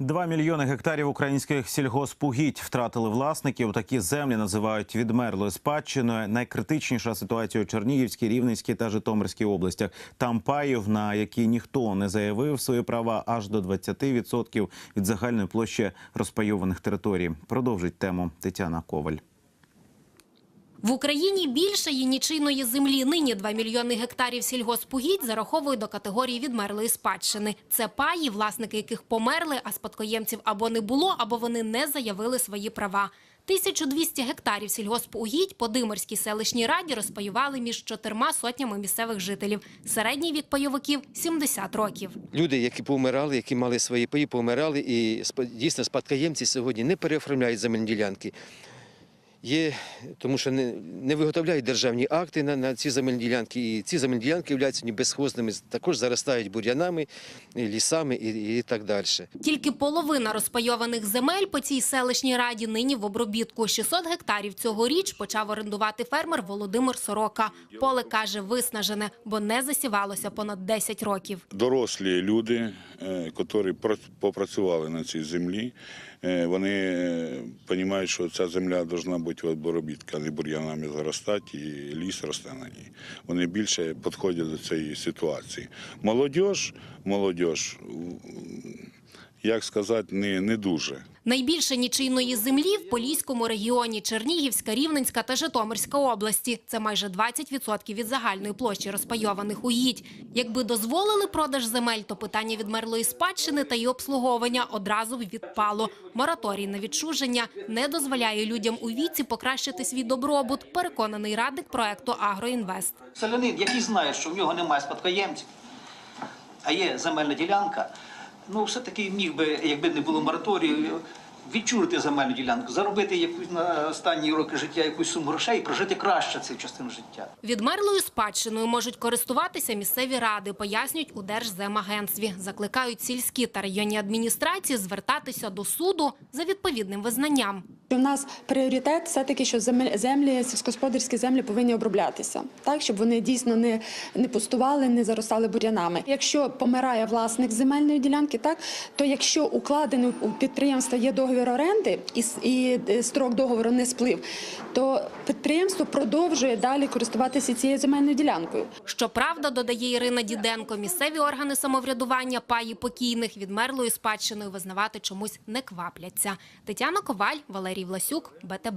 Два мільйони гектарів українських сільгоспугідь втратили власників. Такі землі називають відмерлою спадщиною. Найкритичніша ситуація у Чернігівській, Рівненській та Житомирській областях. Там паїв, на які ніхто не заявив свої права, аж до 20% від загальної площі розпайованих територій. Продовжить тему Тетяна Коваль. В Україні більше є нічийної землі. Нині 2 мільйони гектарів сільгоспугідь зараховують до категорії відмерлої спадщини. Це паї, власники яких померли, а спадкоємців або не було, або вони не заявили свої права. 1200 гектарів сільгоспугідь по Димирській селищній раді розпаювали між чотирма сотнями місцевих жителів. Середній вік пайовиків – 70 років. Люди, які помирали, які мали свої паї, помирали, і дійсно спадкоємці сьогодні не переоформляють земельні ділянки. Є, тому що не, не виготовляють державні акти на, на ці земельні ділянки, і ці земельні ділянки являються ні безхозними, також заростають бур'янами, лісами і, і так далі. Тільки половина розпайованих земель по цій селищній раді нині в обробітку. 600 гектарів цьогоріч почав орендувати фермер Володимир Сорока. Поле, каже, виснажене, бо не засівалося понад 10 років. дорослі люди, е, які попрацювали на цій землі, е, вони розуміють, що ця земля повинна бути в обробітку, а не бур'янами заростати, і ліс росте на ній. Вони більше підходять до цієї ситуації. Молодь, молодіж, як сказати, не, не дуже. Найбільше нічийної землі в Поліському регіоні Чернігівська, Рівненська та Житомирська області. Це майже 20% від загальної площі розпайованих угідь. Якби дозволили продаж земель, то питання відмерлої спадщини та її обслуговування одразу б відпало. Мораторій на відчуження не дозволяє людям у віці покращити свій добробут, переконаний радник проекту «Агроінвест». Селянин, який знає, що в нього немає спадкоємців, а є земельна ділянка, ну все-таки міг би, якби не було мораторію, відчурити земельну ділянку, заробити якусь на останні роки життя якусь суму грошей і прожити краще цю частину життя. Відмерлою спадщиною можуть користуватися місцеві ради, пояснюють у Держземагентстві. Закликають сільські та районні адміністрації звертатися до суду за відповідним визнанням. У нас пріоритет все-таки, що земель- землі, сільськогосподарські землі повинні оброблятися, так щоб вони дійсно не, не пустували, не заростали бур'янами. Якщо помирає власник земельної ділянки, так то якщо укладений у підприємства є договір оренди і, і е, строк договору не сплив, то підприємство продовжує далі користуватися цією земельною ділянкою. Щоправда, додає Ірина Діденко, місцеві органи самоврядування паї покійних відмерлою спадщиною визнавати чомусь не квапляться. Тетяна Коваль, Валерій Власюк, БТБ.